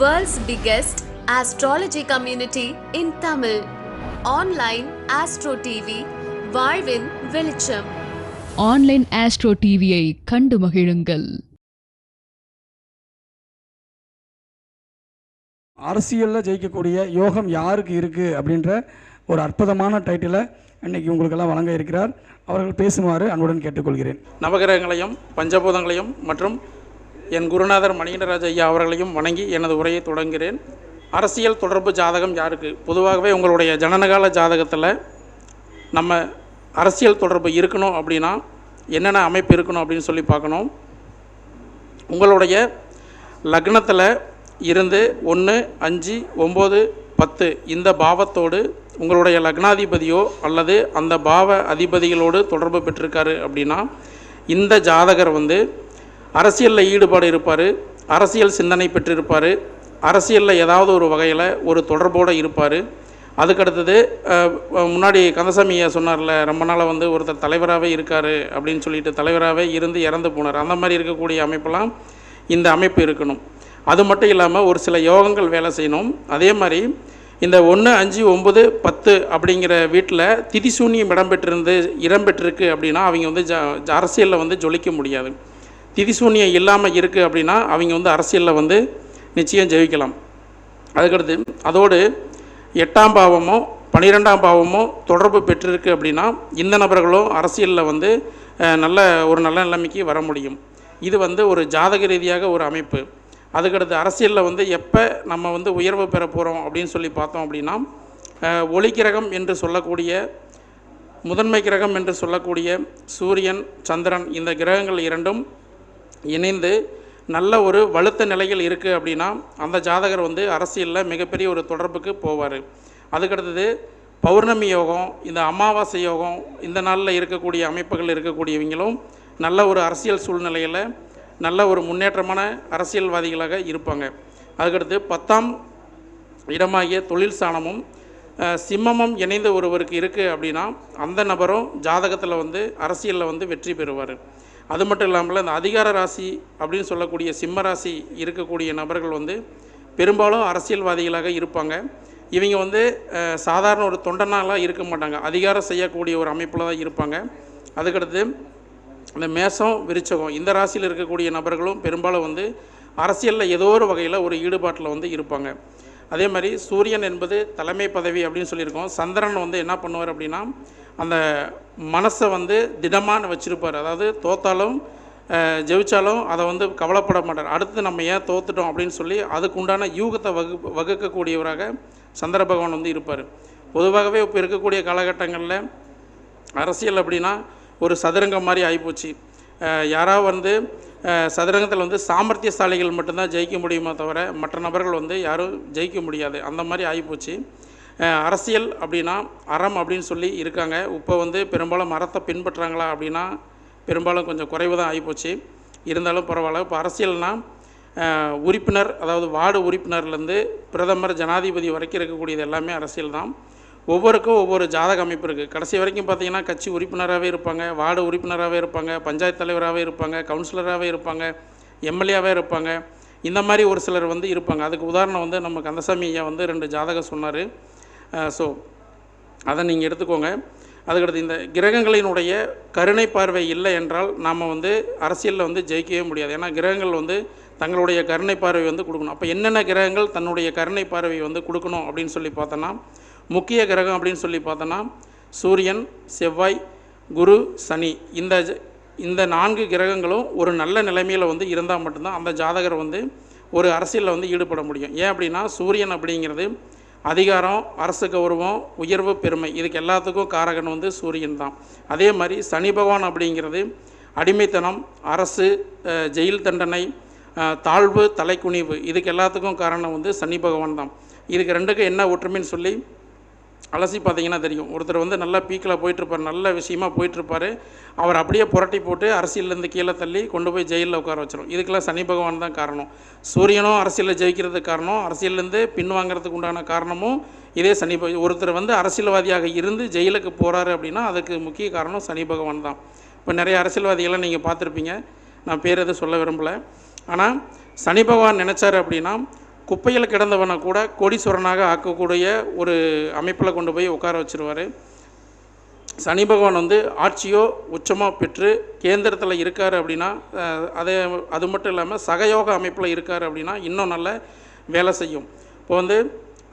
World's biggest astrology community in Tamil. Online Astro TV, வாழ்வின் வெளிச்சம். Online astro டிவியை கண்டு மகிழுங்கள். அரசியலில் ஜெயிக்கக்கூடிய யோகம் யாருக்கு இருக்குது அப்படின்ற ஒரு அற்புதமான டைட்டிலை இன்னைக்கு உங்களுக்கெல்லாம் வழங்க இருக்கிறார். அவர்கள் பேசுமாறு அன்புடன் கேட்டுக்கொள்கிறேன். நவகிரகங்களையும் பஞ்சபூதங்களையும் மற்றும் என் குருநாதர் மணிகண்டராஜ் ஐயா அவர்களையும் வணங்கி எனது உரையை தொடங்குகிறேன். அரசியல் தொடர்பு ஜாதகம் யாருக்கு? பொதுவாகவே உங்களுடைய ஜனனகால ஜாதகத்தில் நம்ம அரசியல் தொடர்பு இருக்கணும் அப்படின்னா என்னென்ன அமைப்பு இருக்கணும் அப்படின்னு சொல்லி பார்க்கணும். உங்களுடைய லக்னத்தில் இருந்து ஒன்று அஞ்சு ஒம்பது பத்து இந்த பாவத்தோடு உங்களுடைய லக்னாதிபதியோ அல்லது அந்த பாவ அதிபதிகளோடு தொடர்பு பெற்றிருக்காரு அப்படின்னா இந்த ஜாதகர் வந்து அரசியலில் ஈடுபாடு இருப்பார் அரசியல் சிந்தனை பெற்றிருப்பார் அரசியலில் ஏதாவது ஒரு வகையில் ஒரு தொடர்போடு இருப்பார். அதுக்கடுத்தது முன்னாடி கந்தசாமியை சொன்னார்ல ரொம்ப நாளாக வந்து ஒருத்தர் தலைவராகவே இருக்கார் அப்படின்னு சொல்லிட்டு தலைவராகவே இருந்து இறந்து போனார். அந்த மாதிரி இருக்கக்கூடிய அமைப்பெல்லாம் இந்த அமைப்பு இருக்கணும். அது மட்டும் இல்லாமல் ஒரு சில யோகங்கள் வேலை செய்யணும். அதே மாதிரி இந்த ஒன்று அஞ்சு ஒம்பது பத்து அப்படிங்கிற வீட்டில் திதிசூன்யம் இடம்பெற்றிருந்து இடம்பெற்றிருக்கு அப்படின்னா அவங்க வந்து ஜ- அரசியலில் வந்து ஜொலிக்க முடியாது. திதிசூன்யம் இல்லாமல் இருக்குது அப்படின்னா அவங்க வந்து அரசியலில் வந்து நிச்சயம் ஜெயிக்கலாம். அதுக்கடுத்து அதோடு எட்டாம் பாவமோ பன்னிரெண்டாம் பாவமோ தொடர்பு பெற்றிருக்கு அப்படின்னா இந்த நபர்களும் அரசியலில் வந்து நல்ல ஒரு நல்ல நிலைமைக்கு வர முடியும். இது வந்து ஒரு ஜாதக ரீதியாக ஒரு அமைப்பு. அதுக்கடுத்து அரசியலில் வந்து எப்போ நம்ம வந்து உயர்வு பெற போகிறோம் அப்படின்னு சொல்லி பார்த்தோம் அப்படின்னா ஒளி ஒளிக்கிரகம் என்று சொல்லக்கூடிய முதன்மை கிரகம் என்று சொல்லக்கூடிய சூரியன் சந்திரன் இந்த கிரகங்கள் இரண்டும் இணைந்து நல்ல ஒரு வலுத்த நிலையில் இருக்குது அப்படின்னா அந்த ஜாதகர் வந்து அரசியலில் மிகப்பெரிய ஒரு தொடர்புக்கு போவார். அதுக்கடுத்தது பௌர்ணமி யோகம் இந்த அமாவாசை யோகம் இந்த நாளில் இருக்கக்கூடிய அமைப்புகள் இருக்கக்கூடியவங்களும் நல்ல ஒரு அரசியல் சூழ்நிலையில் நல்ல ஒரு முன்னேற்றமான அரசியல்வாதிகளாக இருப்பாங்க. அதுக்கடுத்து பத்தாம் இடமாகிய தொழில் சாணமும் சிம்மமும் இணைந்த ஒருவருக்கு இருக்குது அப்படின்னா அந்த நபரும் ஜாதகத்தில் வந்து அரசியலில் வந்து வெற்றி பெறுவார். அது மட்டும் இல்லாமல் அந்த அதிகார ராசி அப்படின்னு சொல்லக்கூடிய சிம்ம ராசி இருக்கக்கூடிய நபர்கள் வந்து பெரும்பாலும் அரசியல்வாதிகளாக இருப்பாங்க. இவங்க வந்து சாதாரண ஒரு தொண்டனாலாம் இருக்க மாட்டாங்க. அதிகாரம் செய்யக்கூடிய ஒரு அமைப்பில் தான் இருப்பாங்க. அதுக்கடுத்து இந்த மேசம் விருச்சகம் இந்த ராசியில் இருக்கக்கூடிய நபர்களும் பெரும்பாலும் வந்து அரசியலில் ஏதோ ஒரு வகையில் ஒரு ஈடுபாட்டில் வந்து இருப்பாங்க. அதே மாதிரி சூரியன் என்பது தலைமை பதவி அப்படின்னு சொல்லியிருக்கோம். சந்திரன் வந்து என்ன பண்ணுவார் அப்படின்னா அந்த மனசை வந்து திடமான வச்சுருப்பார். அதாவது தோத்தாலும் ஜெயிச்சாலும் அதை வந்து கவலைப்பட மாட்டார். அடுத்து நம்ம ஏன் தோத்துட்டோம் அப்படின்னு சொல்லி அதுக்கு உண்டான யூகத்தை வகு வகுக்கக்கூடியவராக சந்திர பகவான் வந்து இருப்பார். பொதுவாகவே இப்போ இருக்கக்கூடிய காலகட்டங்களில் அரசியல் அப்படின்னா ஒரு சதுரங்கம் மாதிரி ஆகிப்போச்சு யாராவது வந்து சதுரங்கத்தில் வந்து சாமர்த்தியசாலிகள் மட்டும்தான் ஜெயிக்க முடியுமே தவிர மற்ற நபர்கள் வந்து யாரும் ஜெயிக்க முடியாது. அந்த மாதிரி ஆகிப்போச்சு அரசியல் அப்படின்னா அறம் அப்படின்னு சொல்லி இருக்காங்க. இப்போ வந்து பெரும்பாலும் அறத்தை பின்பற்றுறாங்களா அப்படின்னா பெரும்பாலும் கொஞ்சம் குறைவு தான் ஆகிப்போச்சு. இருந்தாலும் பரவாயில்ல. இப்போ அரசியல்னால் உறுப்பினர் அதாவது வார்டு உறுப்பினர்லேருந்து பிரதமர் ஜனாதிபதி வரைக்கும் இருக்கக்கூடியது எல்லாமே அரசியல் தான் ஒவ்வொருக்கும் ஒவ்வொரு ஜாதக அமைப்பு இருக்குது கடைசி வரைக்கும் பார்த்தீங்கன்னா கட்சி உறுப்பினராகவே இருப்பாங்க வார்டு உறுப்பினராகவே இருப்பாங்க பஞ்சாயத்து தலைவராகவே இருப்பாங்க கவுன்சிலராகவே இருப்பாங்க எம்எல்ஏவாகவே இருப்பாங்க. இந்த மாதிரி ஒரு சிலர் வந்து இருப்பாங்க. அதுக்கு உதாரணம் வந்து நம்ம கந்தசாமி ஐயா வந்து ரெண்டு ஜாதகம் சொன்னார். ஸோ அதை நீங்கள் எடுத்துக்கோங்க. அதுக்கடுத்து இந்த கிரகங்களினுடைய கருணை பார்வை இல்லை என்றால் நாம் வந்து அரசியலில் வந்து ஜெயிக்கவே முடியாது. ஏன்னா கிரகங்கள் வந்து தங்களுடைய கருணை பார்வை வந்து கொடுக்கணும். அப்போ என்னென்ன கிரகங்கள் தன்னுடைய கருணை பார்வை வந்து கொடுக்கணும் அப்படின்னு சொல்லி பார்த்தோன்னா முக்கிய கிரகம் அப்படின்னு சொல்லி பார்த்தோன்னா சூரியன் செவ்வாய் குரு சனி. இந்த ஜ- இந்த நான்கு கிரகங்களும் ஒரு நல்ல நிலைமையில் வந்து இருந்தால் மட்டும்தான் அந்த ஜாதகர் வந்து ஒரு அரசியலில் வந்து ஈடுபட முடியும். ஏன் அப்படின்னா சூரியன் அப்படிங்கிறது அதிகாரம் அரசு கௌரவம் உயர்வு பெருமை இதுக்கு எல்லாத்துக்கும் காரகன் வந்து சூரியன் தான். அதே மாதிரி சனி பகவான் அப்படிங்கிறது அடிமைத்தனம் அரசு ஜெயில் தண்டனை தாழ்வு தலைக்குனிவு இதுக்கு எல்லாத்துக்கும் காரணம் வந்து சனி பகவான் தான். இதுக்கு ரெண்டுக்கும் என்ன ஒற்றுமைன்னு சொல்லி அலசி பார்த்தீங்கன்னா தெரியும். ஒருத்தர் வந்து நல்லா பீக்கில் போயிட்டுருப்பார் நல்ல விஷயமா போயிட்டுருப்பார். அவர் அப்படியே புரட்டி போட்டு அரசியலேருந்து கீழே தள்ளி கொண்டு போய் ஜெயிலில் உட்கார வச்சிடும் இதுக்கெல்லாம் சனி பகவான் தான் காரணம். சூரியனும் அரசியலில் ஜெயிக்கிறதுக்கு காரணம். அரசியல்லேருந்து பின்வாங்கிறதுக்கு உண்டான காரணமும் இதே சனி பக ஒருத்தர் வந்து அரசியல்வாதியாக இருந்து ஜெயிலுக்கு போகிறாரு அப்படின்னா அதுக்கு முக்கிய காரணம் சனி பகவான் தான். இப்போ நிறைய அரசியல்வாதிகளை நீங்கள் பார்த்துருப்பீங்க. நான் பேர் எதுவும் சொல்ல விரும்பலை. ஆனால் சனி பகவான் நினச்சாரு அப்படின்னா குப்பையில் கிடந்தவனை கூட கோடீஸ்வரனாக ஆக்கக்கூடிய ஒரு அமைப்பில் கொண்டு போய் உட்கார வச்சிருவார். சனி பகவான் வந்து ஆட்சியோ உச்சமாக பெற்று கேந்திரத்தில் இருக்கார் அப்படின்னா அதே அது மட்டும் இல்லாமல் சகயோக அமைப்பில் இருக்கார் அப்படின்னா இன்னும் நல்ல வேலை செய்யும். இப்போ வந்து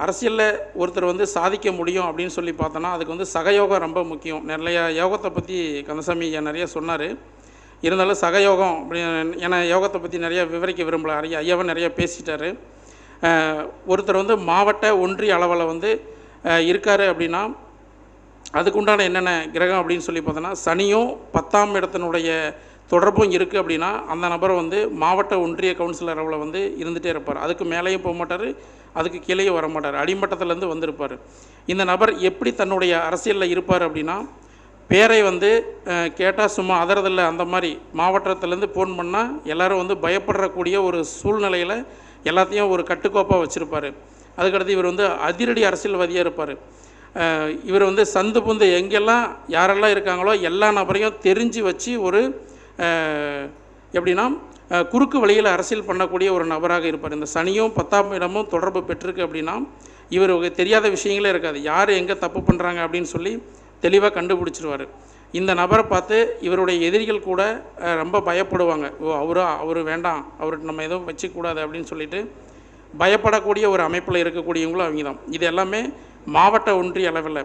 அரசியலில் ஒருத்தர் வந்து சாதிக்க முடியும் அப்படின்னு சொல்லி பார்த்தோன்னா அதுக்கு வந்து சகயோகம் ரொம்ப முக்கியம். நிறைய யோகத்தை பற்றி கந்தசாமி ஐயா நிறைய சொன்னார். இருந்தாலும் சகயோகம் அப்படின்னு ஏன்னா யோகத்தை பற்றி நிறைய விவரிக்க விரும்பல. ஐயா ஐயாவை நிறைய பேசிட்டாரு. ஒருத்தர் வந்து மாவட்ட ஒன்றிய அளவில் வந்து இருக்கார் அப்படின்னா அதுக்கு உண்டான என்னென்ன கிரகம் அப்படின்னு சொல்லி பார்த்தோன்னா சனியும் பத்தாம் இடத்தினுடைய தொடர்பும் இருக்குது அப்படின்னா அந்த நபர் வந்து மாவட்ட ஒன்றிய கவுன்சிலர் அளவில் வந்து இருந்துகிட்டே இருப்பார். அதுக்கு மேலேயும் போக மாட்டார் அதுக்கு கீழேயும் வர மாட்டார். அடிமட்டத்திலேருந்து வந்திருப்பார். இந்த நபர் எப்படி தன்னுடைய அரசியலில் இருப்பார் அப்படின்னா பேரை வந்து கேட்டால் சும்மா அதறதில்லை அந்த மாதிரி மாவட்டத்திலேருந்து ஃபோன் பண்ணால் எல்லாரும் வந்து பயப்படக்கூடிய ஒரு சூழ்நிலையில் எல்லாத்தையும் ஒரு கட்டுக்கோப்பாக வச்சுருப்பார். அதுக்கடுத்து இவர் வந்து அதிரடி அரசியல்வாதியாக இருப்பார். இவர் வந்து சந்து புந்து எங்கெல்லாம் யாரெல்லாம் இருக்காங்களோ எல்லா நபரையும் தெரிஞ்சு வச்சு ஒரு எப்படின்னா குறுக்கு வழியில் அரசியல் பண்ணக்கூடிய ஒரு நபராக இருப்பார். இந்த சனியும் பத்தாம் இடமும் தொடர்பு பெற்றிருக்கு அப்படின்னா இவருக்கு தெரியாத விஷயங்களே இருக்காது. யார் எங்கே தப்பு பண்ணுறாங்க அப்படின்னு சொல்லி தெளிவாக கண்டுபிடிச்சிருவார். இந்த நபரை பார்த்து இவருடைய எதிரிகள் கூட ரொம்ப பயப்படுவாங்க. ஓ அவரா? அவர் வேண்டாம். அவருக்கு நம்ம எதுவும் வச்சுக்கூடாது அப்படின்னு சொல்லிட்டு பயப்படக்கூடிய ஒரு அமைப்பில் இருக்கக்கூடியவங்களும் அவங்க தான். இது எல்லாமே மாவட்ட ஒன்றிய அளவில்.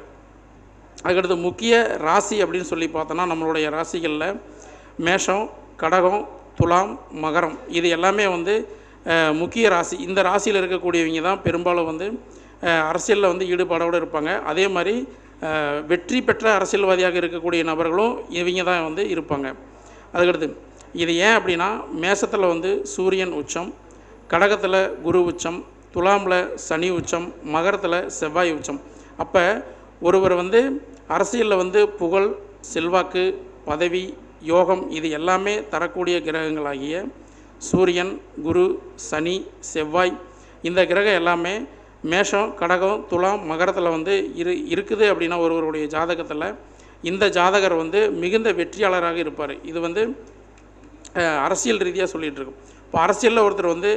அதுக்கடுத்து முக்கிய ராசி அப்படின்னு சொல்லி பார்த்தோன்னா நம்மளுடைய ராசிகளில் மேஷம் கடகம் துலாம் மகரம். இது எல்லாமே வந்து முக்கிய ராசி. இந்த ராசியில் இருக்கக்கூடியவங்க தான் பெரும்பாலும் வந்து அரசியலில் வந்து ஈடுபாடோடு இருப்பாங்க. அதே மாதிரி வெற்றி பெற்ற அரசியல்வாதியாக இருக்கக்கூடிய நபர்களும் இவங்க தான் வந்து இருப்பாங்க. அதுக்கடுத்து இது ஏன் அப்படின்னா மேசத்தில் வந்து சூரியன் உச்சம் கடகத்தில் குரு உச்சம் துலாமில் சனி உச்சம் மகரத்தில் செவ்வாய் உச்சம். அப்போ ஒருவர் வந்து அரசியலில் வந்து புகழ் செல்வாக்கு பதவி யோகம் இது எல்லாமே தரக்கூடிய கிரகங்களாகிய சூரியன் குரு சனி செவ்வாய் இந்த கிரகம் எல்லாமே மேஷம் கடகம் துலாம் மகரத்தில் வந்து இரு இருக்குது அப்படின்னா ஒருவருடைய ஜாதகத்தில் இந்த ஜாதகர் வந்து மிகுந்த வெற்றியாளராக இருப்பார். இது வந்து அரசியல் ரீதியாக சொல்லிகிட்டுருக்கு இப்போ அரசியலில் ஒருத்தர் வந்து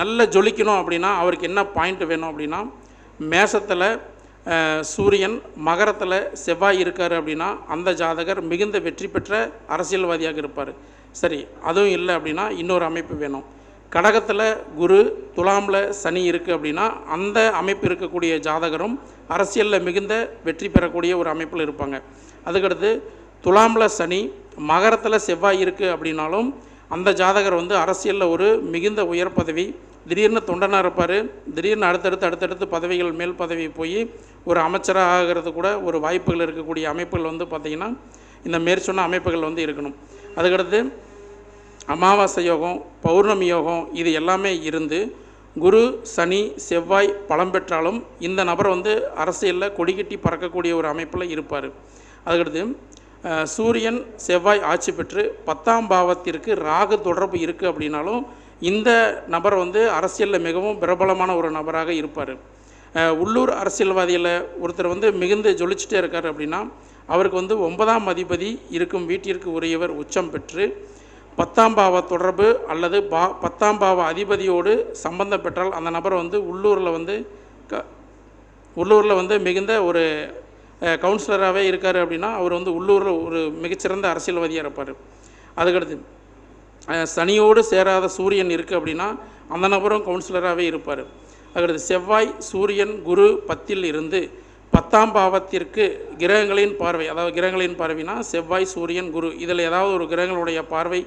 நல்ல ஜொலிக்கணும் அப்படின்னா அவருக்கு என்ன பாயிண்ட் வேணும் அப்படின்னா மேஷத்தில் சூரியன் மகரத்தில் செவ்வாய் இருக்கார் அப்படின்னா அந்த ஜாதகர் மிகுந்த வெற்றி பெற்ற அரசியல்வாதியாக இருப்பார். சரி அதுவும் இல்லை அப்படின்னா இன்னொரு அமைப்பு வேணும். கடகத்தில் குரு துலாமில் சனி இருக்குது அப்படின்னா அந்த அமைப்பு இருக்கக்கூடிய ஜாதகரும் அரசியலில் மிகுந்த வெற்றி பெறக்கூடிய ஒரு அமைப்பில் இருப்பாங்க. அதுக்கடுத்து துலாமில் சனி மகரத்தில் செவ்வாய் இருக்குது அப்படின்னாலும் அந்த ஜாதகர் வந்து அரசியலில் ஒரு மிகுந்த உயர் பதவி திடீர்னு தொண்டனாக இருப்பார் திடீர்னு அடுத்தடுத்து அடுத்தடுத்து பதவிகள் மேல் பதவி போய் ஒரு அமைச்சராக ஆகிறது கூட ஒரு வாய்ப்புகள் இருக்கக்கூடிய அமைப்புகள் வந்து பார்த்திங்கன்னா இந்த மேற்சொன்ன அமைப்புகள் வந்து இருக்கணும். அதுக்கடுத்து அமாவாசை யோகம் பௌர்ணமி யோகம் இது எல்லாமே இருந்து குரு சனி செவ்வாய் பலம் பெற்றாலும் இந்த நபர் வந்து அரசியலில் கொடிகட்டி பறக்கக்கூடிய ஒரு அமைப்பில் இருப்பார். அதுக்கடுத்து சூரியன் செவ்வாய் ஆட்சி பெற்று பத்தாம் பாவத்திற்கு ராகு தொடர்பு இருக்குது அப்படின்னாலும் இந்த நபர் வந்து அரசியலில் மிகவும் பிரபலமான ஒரு நபராக இருப்பார். உள்ளூர் அரசியல்வாதியில் ஒருத்தர் வந்து மிகுந்து ஜொலிச்சுட்டே இருக்கார் அப்படின்னா அவருக்கு வந்து ஒன்பதாம் அதிபதி இருக்கும் வீட்டிற்கு உரியவர் உச்சம் பெற்று பத்தாம் பாவ தொடர்பு அல்லது பா பத்தாம் பாவ அதிபதியோடு சம்பந்தம் பெற்றால் அந்த நபர் வந்து உள்ளூரில் வந்து க உள்ளூரில் வந்து மிகுந்த ஒரு கவுன்சிலராகவே இருக்கார் அப்படின்னா அவர் வந்து உள்ளூரில் ஒரு மிகச்சிறந்த அரசியல்வாதியாக இருப்பார். அதுக்கடுத்து சனியோடு சேராத சூரியன் இருக்குது அப்படின்னா அந்த நபரும் கவுன்சிலராகவே இருப்பார். அதுக்கடுத்து செவ்வாய் சூரியன் குரு பத்தில் இருந்து பத்தாம் பாவத்திற்கு கிரகங்களின் பார்வை அதாவது கிரகங்களின் பார்வைனா செவ்வாய் சூரியன் குரு. இதில் ஏதாவது ஒரு கிரகங்களுடைய பார்வை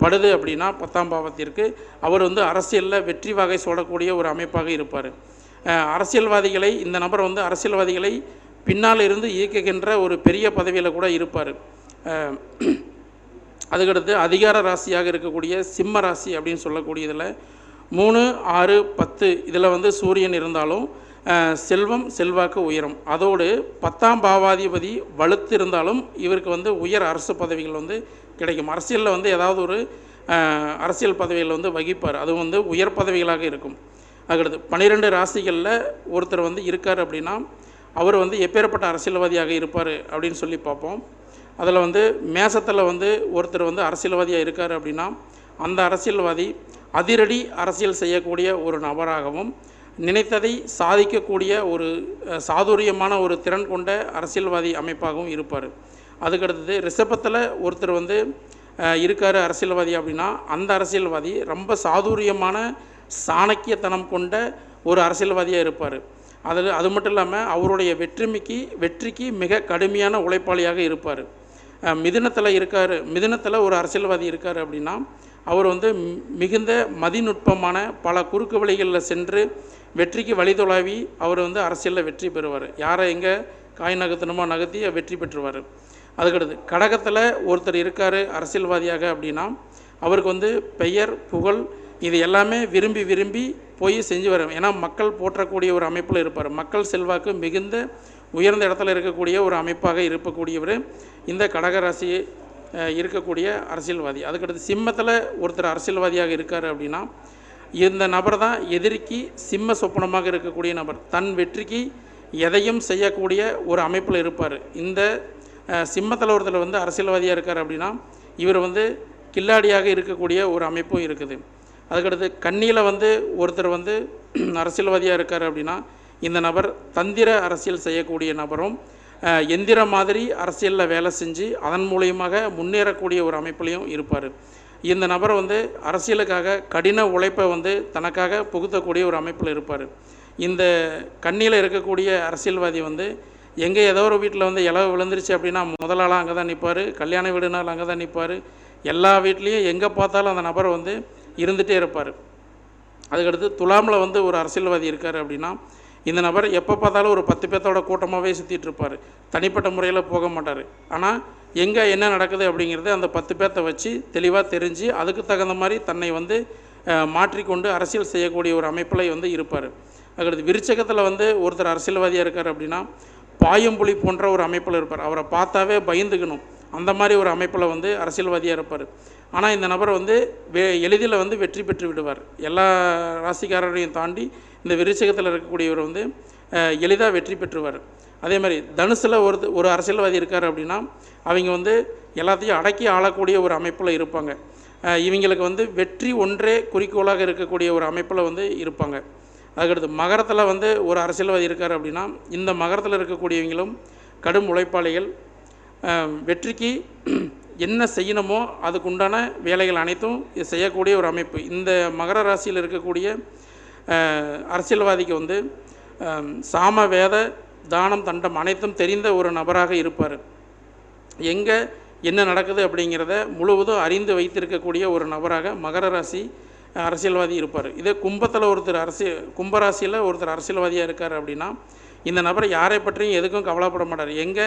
படுது அப்படின்னா பத்தாம் பாவத்திற்கு அவர் வந்து அரசியலில் வெற்றி வகை சொல்லக்கூடிய ஒரு அமைப்பாக இருப்பார். அரசியல்வாதிகளை இந்த நபர் வந்து அரசியல்வாதிகளை பின்னால் இருந்து இயக்குகின்ற ஒரு பெரிய பதவியில் கூட இருப்பார். அதுக்கடுத்து அதிகார ராசியாக இருக்கக்கூடிய சிம்ம ராசி அப்படின்னு சொல்லக்கூடியதில் மூணு ஆறு பத்து இதில் வந்து சூரியன் இருந்தாலும் செல்வம் செல்வாக்கு உயரும். அதோடு பத்தாம் பாவாதிபதி வலுத்து இருந்தாலும் இவருக்கு வந்து உயர் அரசு பதவிகள் வந்து கிடைக்கும். அரசியலில் வந்து ஏதாவது ஒரு அரசியல் பதவிகள் வந்து வகிப்பார். அது வந்து உயர் பதவிகளாக இருக்கும். அதுக்கடுத்து பன்னிரெண்டு ராசிகளில் ஒருத்தர் வந்து இருக்கார் அப்படின்னா அவர் வந்து எப்பேற்பட்ட அரசியல்வாதியாக இருப்பார் அப்படின்னு சொல்லி பார்ப்போம். அதில் வந்து மேசத்தில் வந்து ஒருத்தர் வந்து அரசியல்வாதியாக இருக்கார் அப்படின்னா அந்த அரசியல்வாதி அதிரடி அரசியல் செய்யக்கூடிய ஒரு நபராகவும் நினைத்ததை சாதிக்கக்கூடிய ஒரு சாதுரியமான ஒரு திறன் கொண்ட அரசியல்வாதி அமைப்பாகவும் இருப்பார். அதுக்கடுத்தது ரிஷபத்தில் ஒருத்தர் வந்து இருக்கார் அரசியல்வாதி அப்படின்னா அந்த அரசியல்வாதி ரொம்ப சாதுரியமான சாணக்கியத்தனம் கொண்ட ஒரு அரசியல்வாதியாக இருப்பார். அதில் அது மட்டும் இல்லாமல் அவருடைய வெற்றிமைக்கு வெற்றிக்கு மிக கடுமையான உழைப்பாளியாக இருப்பார். மிதினத்தில் இருக்கார் மிதினத்தில் ஒரு அரசியல்வாதி இருக்கார் அப்படின்னா அவர் வந்து மி- மிகுந்த மதிநுட்பமான பல குறுக்கு வழிகளில் சென்று வெற்றிக்கு வழிதொலாவி அவர் வந்து அரசியலில் வெற்றி பெறுவார். யாரை எங்கே காய் நகர்த்தணுமோ நகர்த்தி வெற்றி பெற்றுவார். அதுக்கடுத்து கடகத்தில் ஒருத்தர் இருக்கார் அரசியல்வாதியாக அப்படின்னா அவருக்கு வந்து பெயர் புகழ் இது எல்லாமே விரும்பி விரும்பி போய் செஞ்சு வர ஏன்னா மக்கள் போற்றக்கூடிய ஒரு அமைப்பில் இருப்பார். மக்கள் செல்வாக்கு மிகுந்த உயர்ந்த இடத்துல இருக்கக்கூடிய ஒரு அமைப்பாக இருக்கக்கூடியவர் இந்த கடகராசி இருக்கக்கூடிய அரசியல்வாதி. அதுக்கடுத்து சிம்மத்தில் ஒருத்தர் அரசியல்வாதியாக இருக்கார் அப்படின்னா இந்த நபர் தான் எதிரிக்கு சிம்ம சொப்பனமாக இருக்கக்கூடிய நபர். தன் வெற்றிக்கு எதையும் செய்யக்கூடிய ஒரு அமைப்பில் இருப்பார். இந்த சிம்மத்தில் ஒருத்தர் வந்து அரசியல்வாதியாக இருக்கார் அப்படின்னா இவர் வந்து கில்லாடியாக இருக்கக்கூடிய ஒரு அமைப்பும் இருக்குது. அதுக்கடுத்து கண்ணியில் வந்து ஒருத்தர் வந்து அரசியல்வாதியாக இருக்கார் அப்படின்னா இந்த நபர் தந்திர அரசியல் செய்யக்கூடிய நபரும் எந்திரம் எந்திர மாதிரி அரசியலில் வேலை செஞ்சு அதன் மூலியமாக முன்னேறக்கூடிய ஒரு அமைப்புலையும் இருப்பார். இந்த நபர் வந்து அரசியலுக்காக கடின உழைப்பை வந்து தனக்காக புகுத்தக்கூடிய ஒரு அமைப்பில் இருப்பார். இந்த கண்ணியில் இருக்கக்கூடிய அரசியல்வாதி வந்து எங்கே ஏதோ ஒரு வீட்டில் வந்து இலவு விழுந்துருச்சு அப்படின்னா முதலாளாக அங்கே தான் நிற்பார் கல்யாண வீடுனால் அங்கே தான் நிற்பார் எல்லா வீட்லேயும் எங்கே பார்த்தாலும் அந்த நபர் வந்து இருந்துகிட்டே இருப்பார். அதுக்கடுத்து துலாமில் வந்து ஒரு அரசியல்வாதி இருக்கார் அப்படின்னா இந்த நபர் எப்போ பார்த்தாலும் ஒரு பத்து பேர்த்தோட கூட்டமாகவே சுற்றிட்டு இருப்பார். தனிப்பட்ட முறையில் போக மாட்டார். ஆனால் எங்கே என்ன நடக்குது அப்படிங்கிறது அந்த பத்து பேர்த்த வச்சு தெளிவாக தெரிஞ்சு அதுக்கு தகுந்த மாதிரி தன்னை வந்து மாற்றிக்கொண்டு அரசியல் செய்யக்கூடிய ஒரு அமைப்பில் வந்து இருப்பார். அடுத்து விருச்சகத்தில் வந்து ஒருத்தர் அரசியல்வாதியாக இருக்கார் அப்படின்னா பாயம்புலி போன்ற ஒரு அமைப்பில் இருப்பார். அவரை பார்த்தாவே பயந்துக்கணும். அந்த மாதிரி ஒரு அமைப்பில் வந்து அரசியல்வாதியாக இருப்பார். ஆனால் இந்த நபர் வந்து வே எளிதில் வந்து வெற்றி பெற்று விடுவார். எல்லா ராசிக்காரரையும் தாண்டி இந்த விருச்சகத்தில் இருக்கக்கூடியவர் வந்து எளிதாக வெற்றி பெற்றுவார். அதே மாதிரி தனுசில் ஒரு ஒரு அரசியல்வாதி இருக்கார் அப்படின்னா அவங்க வந்து எல்லாத்தையும் அடக்கி ஆளக்கூடிய ஒரு அமைப்பில் இருப்பாங்க. இவங்களுக்கு வந்து வெற்றி ஒன்றே குறிக்கோளாக இருக்கக்கூடிய ஒரு அமைப்பில் வந்து இருப்பாங்க. அதுக்கடுத்து மகரத்தில் வந்து ஒரு அரசியல்வாதி இருக்கார் அப்படின்னா இந்த மகரத்தில் இருக்கக்கூடியவங்களும் கடும் உழைப்பாளிகள். வெற்றிக்கு என்ன செய்யணுமோ அதுக்குண்டான வேலைகள் அனைத்தும் இது செய்யக்கூடிய ஒரு அமைப்பு. இந்த மகர ராசியில் இருக்கக்கூடிய அரசியல்வாதிக்கு வந்து சாம வேத தானம் தண்டம் அனைத்தும் தெரிந்த ஒரு நபராக இருப்பார். எங்கே என்ன நடக்குது அப்படிங்கிறத முழுவதும் அறிந்து வைத்திருக்கக்கூடிய ஒரு நபராக மகர ராசி அரசியல்வாதி இருப்பார். இதே கும்பத்தில் ஒருத்தர் அரசியல் கும்பராசியில் ஒருத்தர் அரசியல்வாதியாக இருக்கார் அப்படின்னா இந்த நபர் யாரை பற்றியும் எதுக்கும் கவலைப்பட மாட்டார். எங்கே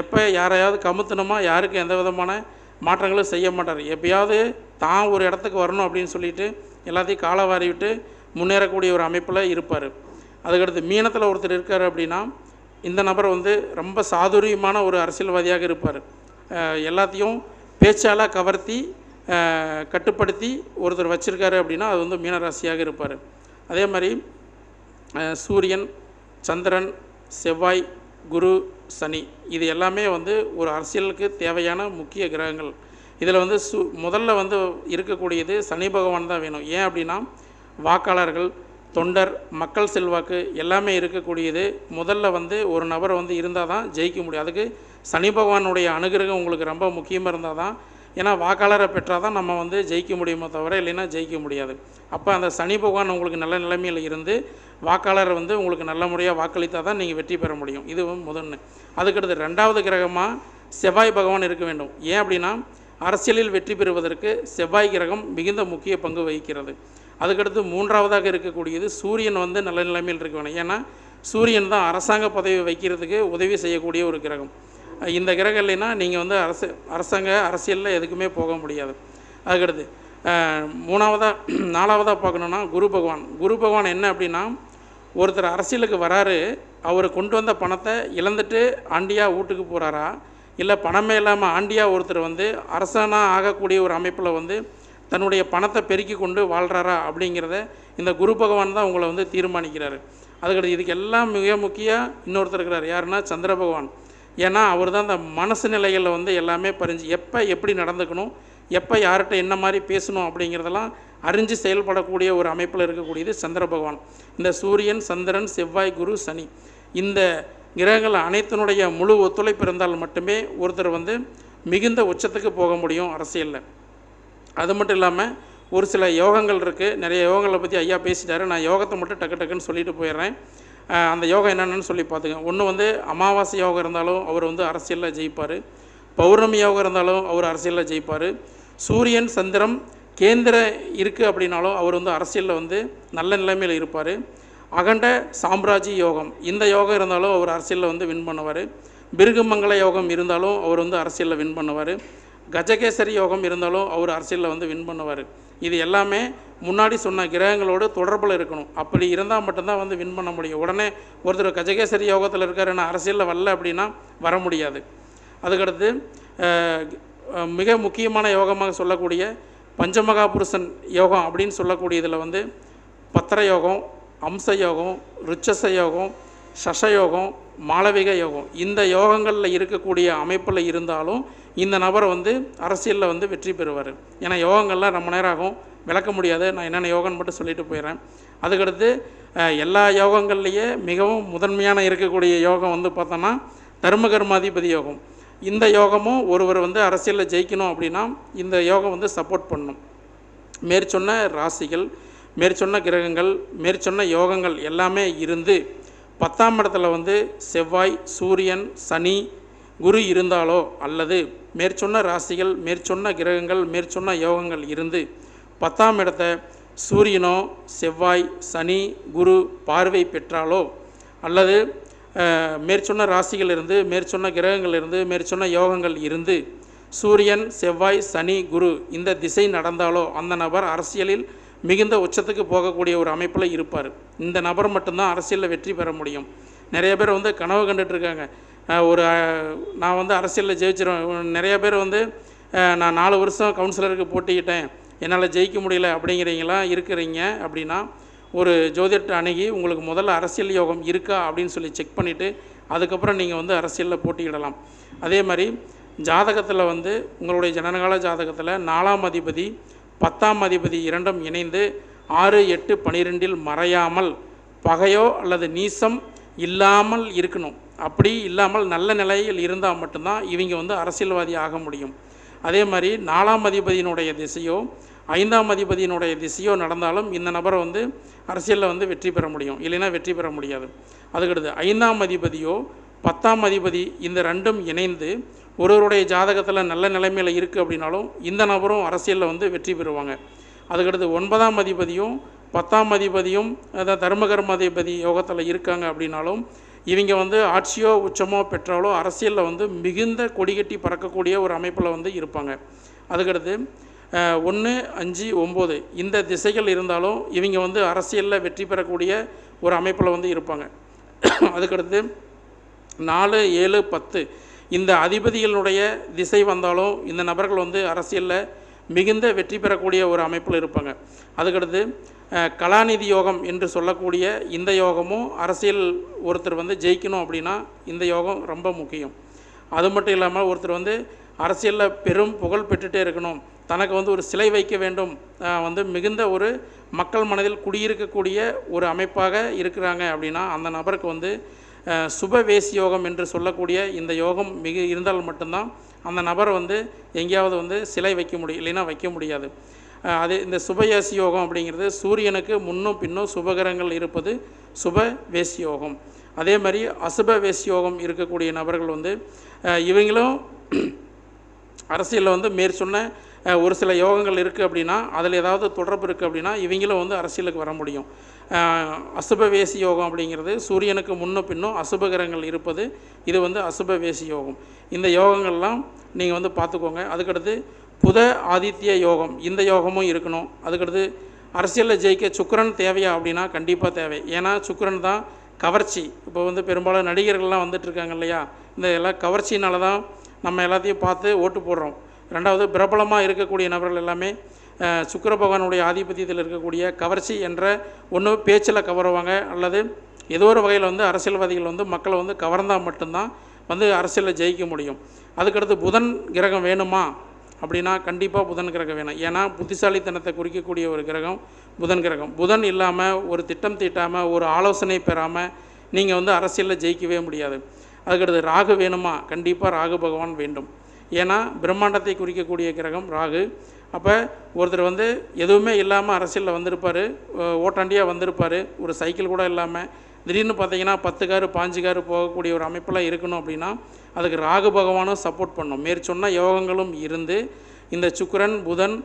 எப்போ யாரையாவது கமுத்தணுமா யாருக்கு எந்த விதமான மாற்றங்களும் செய்ய மாட்டார். எப்பயாவது தான் ஒரு இடத்துக்கு வரணும் அப்படின்னு சொல்லிட்டு எல்லாத்தையும் காலை வாரி விட்டு முன்னேறக்கூடிய ஒரு அமைப்பில் இருப்பார். அதுக்கடுத்து மீனத்தில் ஒருத்தர் இருக்கார் அப்படின்னா இந்த நபர் வந்து ரொம்ப சாதுரியமான ஒரு அரசியல்வாதியாக இருப்பார். எல்லாத்தையும் பேச்சால் கவர்த்தி கட்டுப்படுத்தி ஒருத்தர் வச்சிருக்காரு அப்படின்னா அது வந்து மீனராசியாக இருப்பார். அதே மாதிரி சூரியன் சந்திரன் செவ்வாய் குரு சனி இது எல்லாமே வந்து ஒரு அரசியலுக்கு தேவையான முக்கிய கிரகங்கள். இதில் வந்து சு முதல்ல வந்து இருக்கக்கூடியது சனி பகவான் தான் வேணும். ஏன் அப்படின்னா வாக்காளர்கள் தொண்டர் மக்கள் செல்வாக்கு எல்லாமே இருக்கக்கூடியது. முதல்ல வந்து ஒரு நபர் வந்து இருந்தால் தான் ஜெயிக்க முடியும். அதுக்கு சனி பகவானுடைய அனுகிரகம் உங்களுக்கு ரொம்ப முக்கியமாக இருந்தால் தான். ஏன்னா வாக்காளரை பெற்றால் தான் நம்ம வந்து ஜெயிக்க முடியுமோ தவிர இல்லைன்னா ஜெயிக்க முடியாது. அப்போ அந்த சனி பகவான் உங்களுக்கு நல்ல நிலைமையில் இருந்து வாக்காளரை வந்து உங்களுக்கு நல்ல முறையாக வாக்களித்தால் தான் நீங்கள் வெற்றி பெற முடியும். இது முதன்னு அதுக்கடுத்து ரெண்டாவது கிரகமாக செவ்வாய் பகவான் இருக்க வேண்டும். ஏன் அப்படின்னா அரசியலில் வெற்றி பெறுவதற்கு செவ்வாய் கிரகம் மிகுந்த முக்கிய பங்கு வகிக்கிறது. அதுக்கடுத்து மூன்றாவதாக இருக்கக்கூடியது சூரியன் வந்து நல்ல நிலைமையில் இருக்க வேணும் ஏன்னா சூரியன் தான் அரசாங்க பதவி வைக்கிறதுக்கு உதவி செய்யக்கூடிய ஒரு கிரகம். இந்த கிரகம் இல்லைன்னா நீங்கள் வந்து அரசு அரசாங்க அரசியலில் எதுக்குமே போக முடியாது. அதுக்கடுத்து மூணாவதாக நாலாவதாக பார்க்கணுன்னா குரு பகவான். குரு பகவான் என்ன அப்படின்னா ஒருத்தர் அரசியலுக்கு வராரு அவர் கொண்டு வந்த பணத்தை இழந்துட்டு ஆண்டியாக வீட்டுக்கு போகிறாரா இல்லை பணமே இல்லாமல் ஆண்டியாக ஒருத்தர் வந்து அரசனாக ஆகக்கூடிய ஒரு அமைப்பில் வந்து தன்னுடைய பணத்தை பெருக்கி கொண்டு வாழ்கிறாரா அப்படிங்கிறத இந்த குரு பகவான் தான் உங்களை வந்து தீர்மானிக்கிறாரு. அதுக்கடுத்து இதுக்கு எல்லாம் மிக முக்கிய இன்னொருத்தர் இருக்கிறார். யாருன்னா சந்திர பகவான். ஏன்னா அவர் தான் அந்த மனசு நிலைகளில் வந்து எல்லாமே பறிஞ்சு எப்போ எப்படி நடந்துக்கணும் எப்போ யார்கிட்ட என்ன மாதிரி பேசணும் அப்படிங்கிறதெல்லாம் அறிஞ்சு செயல்படக்கூடிய ஒரு அமைப்பில் இருக்கக்கூடியது சந்திர பகவான். இந்த சூரியன் சந்திரன் செவ்வாய் குரு சனி. இந்த கிரகங்கள் அனைத்தினுடைய முழு ஒத்துழைப்பு இருந்தால் மட்டுமே ஒருத்தர் வந்து மிகுந்த உச்சத்துக்கு போக முடியும் அரசியலில். அது மட்டும் இல்லாமல் ஒரு சில யோகங்கள் இருக்குது நிறைய யோகங்களை பற்றி ஐயா பேசிட்டாரு. நான் யோகத்தை மட்டும் டக்கு டக்குன்னு சொல்லிட்டு போயிடுறேன். அந்த யோகம் என்னென்னு சொல்லி பார்த்துங்க. ஒன்று வந்து அமாவாசை யோகம் இருந்தாலும் அவர் வந்து அரசியலில் ஜெயிப்பார். பௌர்ணமி யோகம் இருந்தாலும் அவர் அரசியலில் ஜெயிப்பார். சூரியன் சந்திரம் கேந்திர இருக்குது அப்படின்னாலும் அவர் வந்து அரசியலில் வந்து நல்ல நிலைமையில் இருப்பார். அகண்ட சாம்ராஜ்ய யோகம். இந்த யோகம் இருந்தாலும் அவர் அரசியலில் வந்து வின் பண்ணுவார். பிருகுமங்கல யோகம் இருந்தாலும் அவர் வந்து அரசியலில் வின் பண்ணுவார். கஜகேசரி யோகம் இருந்தாலும் அவர் அரசியலில் வந்து வின் பண்ணுவார். இது எல்லாமே முன்னாடி சொன்ன கிரகங்களோடு தொடர்பில் இருக்கணும். அப்படி இருந்தால் மட்டும்தான் வந்து வின் பண்ண முடியும். உடனே ஒருத்தர் கஜகேசரி யோகத்தில் இருக்கார் நான் அரசியலில் வரல அப்படின்னா வர முடியாது. அதுக்கடுத்து மிக முக்கியமான யோகமாக சொல்லக்கூடிய பஞ்சமகா புருஷன் யோகம் அப்படின்னு சொல்லக்கூடியதில் வந்து பத்திர யோகம் அம்ச யோகம் ருச்சச யோகம் சசயோகம் மாளவிக யோகம். இந்த யோகங்களில் இருக்கக்கூடிய அமைப்பில் இருந்தாலும் இந்த நபர் வந்து அரசியலில் வந்து வெற்றி பெறுவார். ஏன்னா யோகங்கள்லாம் ரொம்ப நேரம் ஆகும் விளக்க முடியாது. நான் என்னென்ன யோகம்னு மட்டும் சொல்லிட்டு போயிடுறேன். அதுக்கடுத்து எல்லா யோகங்கள்லேயே மிகவும் முதன்மையான இருக்கக்கூடிய யோகம் வந்து பார்த்தோன்னா தர்ம கர்மாதிபதி யோகம். இந்த யோகமும் ஒருவர் வந்து அரசியலில் ஜெயிக்கணும் அப்படின்னா இந்த யோகம் வந்து சப்போர்ட் பண்ணும். மேற்சொன்ன ராசிகள் மேற்சொன்ன கிரகங்கள் மேற்சொன்ன யோகங்கள் எல்லாமே இருந்து பத்தாம் இடத்துல வந்து செவ்வாய் சூரியன் சனி குரு இருந்தாலோ அல்லது மேற்சொன்ன ராசிகள் மேற்சொன்ன கிரகங்கள் மேற்சொன்ன யோகங்கள் இருந்து பத்தாம் இடத்த சூரியனோ செவ்வாய் சனி குரு பார்வை பெற்றாலோ அல்லது மேற்சொன்ன ராசிகள் இருந்து மேற்சொன்ன கிரகங்கள் இருந்து மேற்சொன்ன யோகங்கள் இருந்து சூரியன் செவ்வாய் சனி குரு இந்த திசை நடந்தாலோ அந்த நபர் அரசியலில் மிகுந்த உச்சத்துக்கு போகக்கூடிய ஒரு அமைப்பில் இருப்பார். இந்த நபர் மட்டும்தான் அரசியலில் வெற்றி பெற முடியும். நிறைய பேர் வந்து கனவு கண்டுட்ருக்காங்க. ஒரு நான் வந்து அரசியலில் ஜெயிச்சிருவேன் நிறைய பேர் வந்து நான் நாலு வருஷம் கவுன்சிலருக்கு போட்டிக்கிட்டேன் என்னால் ஜெயிக்க முடியல அப்படிங்கிறீங்களாம் இருக்கிறீங்க அப்படின்னா ஒரு ஜோதிடத்தை அணுகி உங்களுக்கு முதல்ல அரசியல் யோகம் இருக்கா அப்படின்னு சொல்லி செக் பண்ணிவிட்டு அதுக்கப்புறம் நீங்கள் வந்து அரசியலில் போட்டியிடலாம். அதே மாதிரி ஜாதகத்தில் வந்து உங்களுடைய ஜனனகால ஜாதகத்தில் நாலாம் அதிபதி பத்தாம் அதிபதி இரண்டும் இணைந்து ஆறு எட்டு பனிரெண்டில் மறையாமல் பகையோ அல்லது நீசம் இல்லாமல் இருக்கணும். அப்படி இல்லாமல் நல்ல நிலையில் இருந்தால் மட்டும்தான் இவங்க வந்து அரசியல்வாதி ஆக முடியும். அதே மாதிரி நாலாம் அதிபதியினுடைய திசையோ ஐந்தாம் அதிபதியினுடைய திசையோ நடந்தாலும் இந்த நபரை வந்து அரசியலில் வந்து வெற்றி பெற முடியும். இல்லைன்னா வெற்றி பெற முடியாது. அதுக்கடுத்து ஐந்தாம் அதிபதியோ பத்தாம் அதிபதி இந்த ரெண்டும் இணைந்து ஒருவருடைய ஜாதகத்தில் நல்ல நிலைமையில் இருக்குது அப்படின்னாலும் இந்த நபரும் அரசியலில் வந்து வெற்றி பெறுவாங்க. அதுக்கடுத்து ஒன்பதாம் அதிபதியும் பத்தாம் அதிபதியும் அதாவது தர்மகர்ம அதிபதி யோகத்தில் இருக்காங்க அப்படின்னாலும் இவங்க வந்து ஆட்சியோ உச்சமோ பெற்றாலோ அரசியலில் வந்து மிகுந்த கொடிகட்டி பறக்கக்கூடிய ஒரு அமைப்பில் வந்து இருப்பாங்க. அதுக்கடுத்து ஒன்று அஞ்சு ஒம்பது இந்த திசைகள் இருந்தாலும் இவங்க வந்து அரசியலில் வெற்றி பெறக்கூடிய ஒரு அமைப்பில் வந்து இருப்பாங்க. அதுக்கடுத்து நாலு ஏழு பத்து இந்த அதிபதிகளுடைய திசை வந்தாலும் இந்த நபர்கள் வந்து அரசியலில் மிகுந்த வெற்றி பெறக்கூடிய ஒரு அமைப்பில் இருப்பாங்க. அதுக்கடுத்து கலாநிதி யோகம் என்று சொல்லக்கூடிய இந்த யோகமும் அரசியல் ஒருத்தர் வந்து ஜெயிக்கணும் அப்படின்னா இந்த யோகம் ரொம்ப முக்கியம். அது மட்டும் இல்லாமல் ஒருத்தர் வந்து அரசியலில் பெரும் புகழ் பெற்றுட்டே இருக்கணும். தனக்கு வந்து ஒரு சிலை வைக்க வேண்டும். வந்து மிகுந்த ஒரு மக்கள் மனதில் குடியிருக்கக்கூடிய ஒரு அமைப்பாக இருக்கிறாங்க அப்படின்னா அந்த நபருக்கு வந்து சுபவேசி யோகம் என்று சொல்லக்கூடிய இந்த யோகம் மிக இருந்தால் மட்டும்தான் அந்த நபர் வந்து எங்கேயாவது வந்து சிலை வைக்க முடியும் இல்லைன்னா வைக்க முடியாது. அது இந்த சுபவேசி யோகம் அப்படிங்கிறது சூரியனுக்கு முன்னும் பின்னும் சுபகரங்கள் இருப்பது சுப வேசி யோகம். அதே மாதிரி அசுப வேசி யோகம் இருக்கக்கூடிய நபர்கள் வந்து இவங்களும் அரசியலில் வந்து மேற்சொன்ன ஒரு சில யோகங்கள் இருக்குது அப்படின்னா அதில் ஏதாவது தொடர்பு இருக்குது அப்படின்னா இவங்களும் வந்து அரசியலுக்கு வர முடியும். அஹ், அசுப வேசி யோகம் அப்படிங்கிறது சூரியனுக்கு முன்னும் பின்னும் அசுபகிரகங்கள் இருப்பது இது வந்து அசுப வேசி யோகம். இந்த யோகங்கள்லாம் நீங்கள் வந்து பார்த்துக்கோங்க. அதுக்கடுத்து புத ஆதித்ய யோகம் இந்த யோகமும் இருக்கணும். அதுக்கடுத்து அரசியலில் ஜெயிக்க சுக்கரன் தேவையா அப்படின்னா கண்டிப்பாக தேவை. ஏன்னா சுக்கரன் தான் கவர்ச்சி. இப்போ வந்து பெரும்பாலும் நடிகர்கள்லாம் வந்துட்டு இருக்காங்க இல்லையா? இந்த எல்லாம் கவர்ச்சினால தான் நம்ம எல்லாத்தையும் பார்த்து ஓட்டு போடுறோம். ரெண்டாவது பிரபலமாக இருக்கக்கூடிய நபர்கள் எல்லாமே சுக்கர பகவானுடைய ஆதிபத்தியத்தில் இருக்கக்கூடிய கவர்ச்சி என்ற ஒன்று பேச்சில் கவருவாங்க. அல்லது ஏதோ ஒரு வகையில் வந்து அரசியல்வாதிகள் வந்து மக்களை வந்து கவர்ந்தால் மட்டும்தான் வந்து அரசியலில் ஜெயிக்க முடியும். அதுக்கடுத்து புதன் கிரகம் வேணுமா? அப்படின்னா கண்டிப்பாக புதன் கிரகம் வேணும். ஏன்னா புத்திசாலித்தனத்தை குறிக்கக்கூடிய ஒரு கிரகம் புதன் கிரகம். புதன் இல்லாமல் ஒரு திட்டம் தீட்டாமல் ஒரு ஆலோசனை பெறாமல் நீங்கள் வந்து அரசியலில் ஜெயிக்கவே முடியாது. அதுக்கடுத்து ராகு வேணுமா? கண்டிப்பாக ராகு பகவான் வேண்டும். ஏன்னா பிரம்மாண்டத்தை குறிக்கக்கூடிய கிரகம் ராகு. அப்போ ஒருத்தர் வந்து எதுவுமே இல்லாமல் அரசியலில் வந்திருப்பார் ஓட்டாண்டியாக வந்திருப்பார் ஒரு சைக்கிள் கூட இல்லாமல் திடீர்னு பார்த்தீங்கன்னா பத்து காரு பாஞ்சு காரு போகக்கூடிய ஒரு அமைப்பெல்லாம் இருக்கணும் அப்படின்னா அதுக்கு ராகு பகவானும் சப்போர்ட் பண்ணும் மேற்சொன்ன யோகங்களும் இருந்து இந்த சுக்கரன் புதன்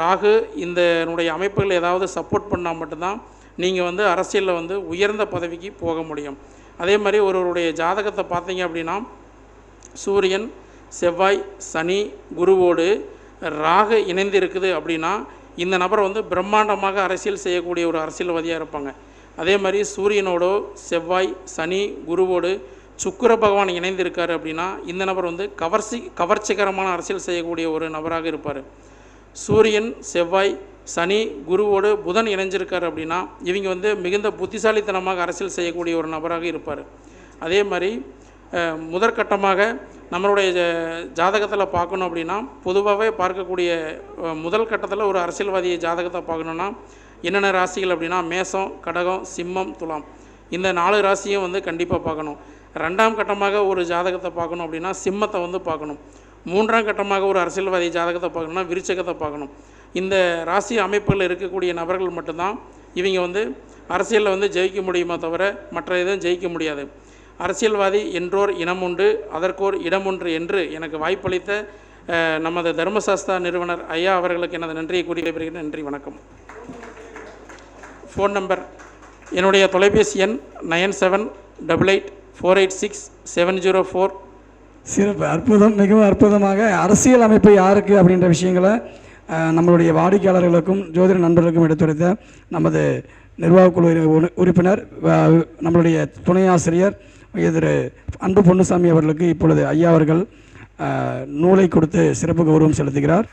ராகு இந்த அமைப்புகளை அமைப்புகள் ஏதாவது சப்போர்ட் பண்ணால் மட்டும்தான் நீங்கள் வந்து அரசியலில் வந்து உயர்ந்த பதவிக்கு போக முடியும். அதே மாதிரி ஒருவருடைய ஜாதகத்தை பார்த்தீங்க அப்படின்னா சூரியன் செவ்வாய் சனி குருவோடு ராக இணைந்து இருக்குது அப்படின்னா இந்த நபர் வந்து பிரம்மாண்டமாக அரசியல் செய்யக்கூடிய ஒரு அரசியல்வாதியாக இருப்பாங்க. அதே மாதிரி சூரியனோடோ செவ்வாய் சனி குருவோடு சுக்கிர பகவான் இணைந்திருக்காரு அப்படின்னா இந்த நபர் வந்து கவர்ச்சி கவர்ச்சிகரமான அரசியல் செய்யக்கூடிய ஒரு நபராக இருப்பார். சூரியன் செவ்வாய் சனி குருவோடு புதன் இணைஞ்சிருக்காரு அப்படின்னா இவங்க வந்து மிகுந்த புத்திசாலித்தனமாக அரசியல் செய்யக்கூடிய ஒரு நபராக இருப்பார். அதே மாதிரி முதற்கட்டமாக நம்மளுடைய ஜாதகத்தில் பார்க்கணும் அப்படின்னா பொதுவாகவே பார்க்கக்கூடிய முதல் கட்டத்தில் ஒரு அரசியல்வாதியை ஜாதகத்தை பார்க்கணுன்னா என்னென்ன ராசிகள் அப்படின்னா மேசம் கடகம் சிம்மம் துலாம். இந்த நாலு ராசியும் வந்து கண்டிப்பாக பார்க்கணும். ரெண்டாம் கட்டமாக ஒரு ஜாதகத்தை பார்க்கணும் அப்படின்னா சிம்மத்தை வந்து பார்க்கணும். மூன்றாம் கட்டமாக ஒரு அரசியல்வாதி ஜாதகத்தை பார்க்கணும்னா விருச்சகத்தை பார்க்கணும். இந்த ராசி அமைப்புகளில் இருக்கக்கூடிய நபர்கள் மட்டும்தான் இவங்க வந்து அரசியலில் வந்து ஜெயிக்க முடியுமா தவிர மற்ற எதுவும் ஜெயிக்க முடியாது. அரசியல்வாதி என்றோர் இனம் உண்டு அதற்கோர் இடம் ஒன்று என்று எனக்கு வாய்ப்பளித்த நமது தர்மசாஸ்தா நிறுவனர் ஐயா அவர்களுக்கு எனது நன்றியை கூறி விடைபெறுகிறேன். நன்றி வணக்கம். ஃபோன் நம்பர் என்னுடைய தொலைபேசி எண் nine seven double eight four eight six seven zero four. சிறப்பு. அற்புதம் மிகவும் அற்புதமாக அரசியல் அமைப்பு யாருக்கு அப்படின்ற விஷயங்களை நம்மளுடைய வாடிக்கையாளர்களுக்கும் ஜோதிட நண்பர்களுக்கும் எடுத்துரைத்த நமது நிர்வாகக்குழு உறுப்பினர் நம்மளுடைய துணை ஆசிரியர் எதிர் அன்பு பொன்னுசாமி அவர்களுக்கு இப்பொழுது ஐயா அவர்கள் நூலை கொடுத்து சிறப்பு கௌரவம் செலுத்துகிறார்.